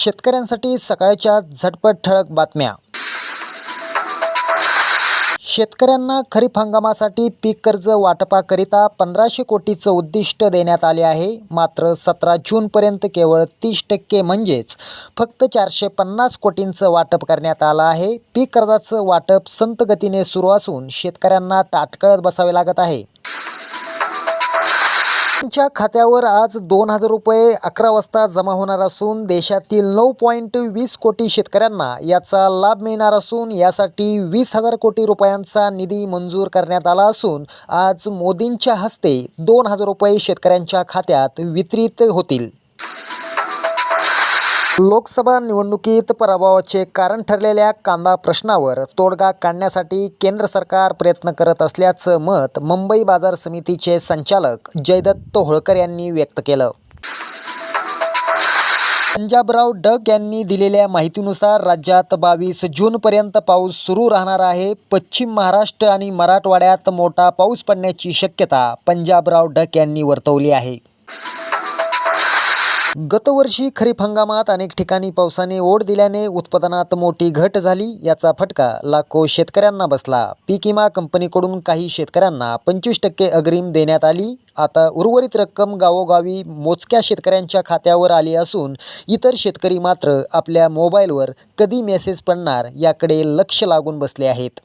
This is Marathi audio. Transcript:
शेतकऱ्यांसाठी सकाळच्या झटपट ठळक बातम्या. शेतकऱ्यांना खरीप हंगामासाठी पीक कर्ज वाटपाकरिता पंधराशे कोटीचं उद्दिष्ट देण्यात आले आहे. मात्र सतरा जूनपर्यंत केवळ तीस टक्के म्हणजेच फक्त चारशे पन्नास कोटींचं वाटप करण्यात आलं आहे. पीक कर्जाचं वाटप संत गतीने सुरू असून शेतकऱ्यांना ताटकळत बसावे लागत आहे. त्यांच्या खात्यावर आज दोन हजार रुपये अकरा वाजता जमा होणार असून देशातील नऊ पॉईंट वीस कोटी शेतकऱ्यांना याचा लाभ मिळणार असून यासाठी वीस हजार कोटी रुपयांचा निधी मंजूर करण्यात आला असून आज मोदींच्या हस्ते दोन हजार रुपये शेतकऱ्यांच्या खात्यात वितरित होतील. लोकसभा निवडणुकीत पराभवाचे कारण ठरलेल्या कांदा प्रश्नावर तोडगा काढण्यासाठी केंद्र सरकार प्रयत्न करत असल्याचं मत मुंबई बाजार समितीचे संचालक जयदत्त होळकर यांनी व्यक्त केलं. पंजाबराव डग यांनी दिलेल्या माहितीनुसार राज्यात बावीस जूनपर्यंत पाऊस सुरू राहणार आहे. पश्चिम महाराष्ट्र आणि मराठवाड्यात मोठा पाऊस पडण्याची शक्यता पंजाबराव डग यांनी वर्तवली आहे. गतवर्षी खरीप हंगामात अनेक ठिकाणी पावसाने ओढ दिल्याने उत्पादनात मोठी घट झाली याचा फटका लाखो शेतकऱ्यांना बसला. पीक विमा कंपनीकडून काही शेतकऱ्यांना पंचवीस टक्के अग्रिम देण्यात आली. आता उर्वरित रक्कम गावोगावी मोजक्या शेतकऱ्यांच्या खात्यावर आली असून इतर शेतकरी मात्र आपल्या मोबाईलवर कधी मेसेज पडणार याकडे लक्ष लागून बसले आहेत.